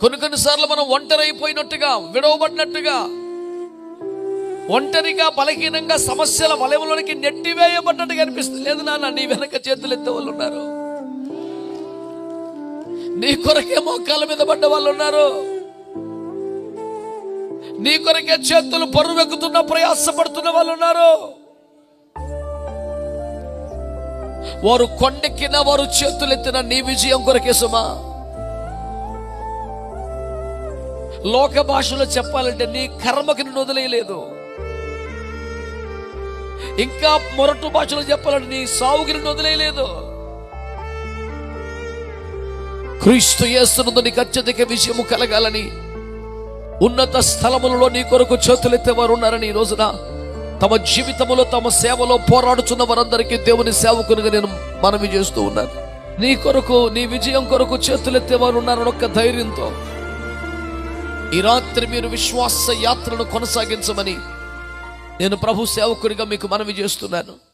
కొన్ని కొన్నిసార్లు మనం ఒంటరి అయిపోయినట్టుగా విడవబడినట్టుగా ఒంటరిగా బలహీనంగా సమస్యల వలయంలోనికి నెట్టివేయబడ్డట్టుగా అనిపిస్తుంది. లేదు నాన్న నీ వెనక చేతులు ఎత్తే వాళ్ళు ఉన్నారు. నీ కొరకే మోకాల మీద పడ్డ వాళ్ళు ఉన్నారు. నీ కొరకే చేతులు పరువెక్కుతున్న ప్రయాసపడుతున్న వాళ్ళు ఉన్నారు. వారు కొండెక్కిన వారు చేతులెత్తిన నీ విజయం కొరకే సుమా. లోక భాషలో చెప్పాలంటే నీ కర్మకి నిన్ను వదిలేయలేదు. ఇంకా మొరటు భాషలో చెప్పాలంటే నీ సావుకి నిన్ను వదిలేయలేదు. క్రీస్తు చేస్తున్నందు నీకు అత్యధిక విషయము కలగాలని ఉన్నత స్థలములలో నీ కొరకు చేతులెత్తే వారు ఉన్నారని ఈ రోజున తమ జీవితములో తమ సేవలో పోరాడుచున్న వారందరికీ దేవుని సేవకునిగా నేను మనవి చేస్తూ ఉన్నాను. నీ కొరకు నీ విజయం కొరకు చేతులెత్తే వారు ఉన్నారని ఒక్క ధైర్యంతో ఈ రాత్రి మీరు విశ్వాస యాత్రను కొనసాగించమని నేను ప్రభు సేవకుడిగా మీకు మనవి చేస్తున్నాను.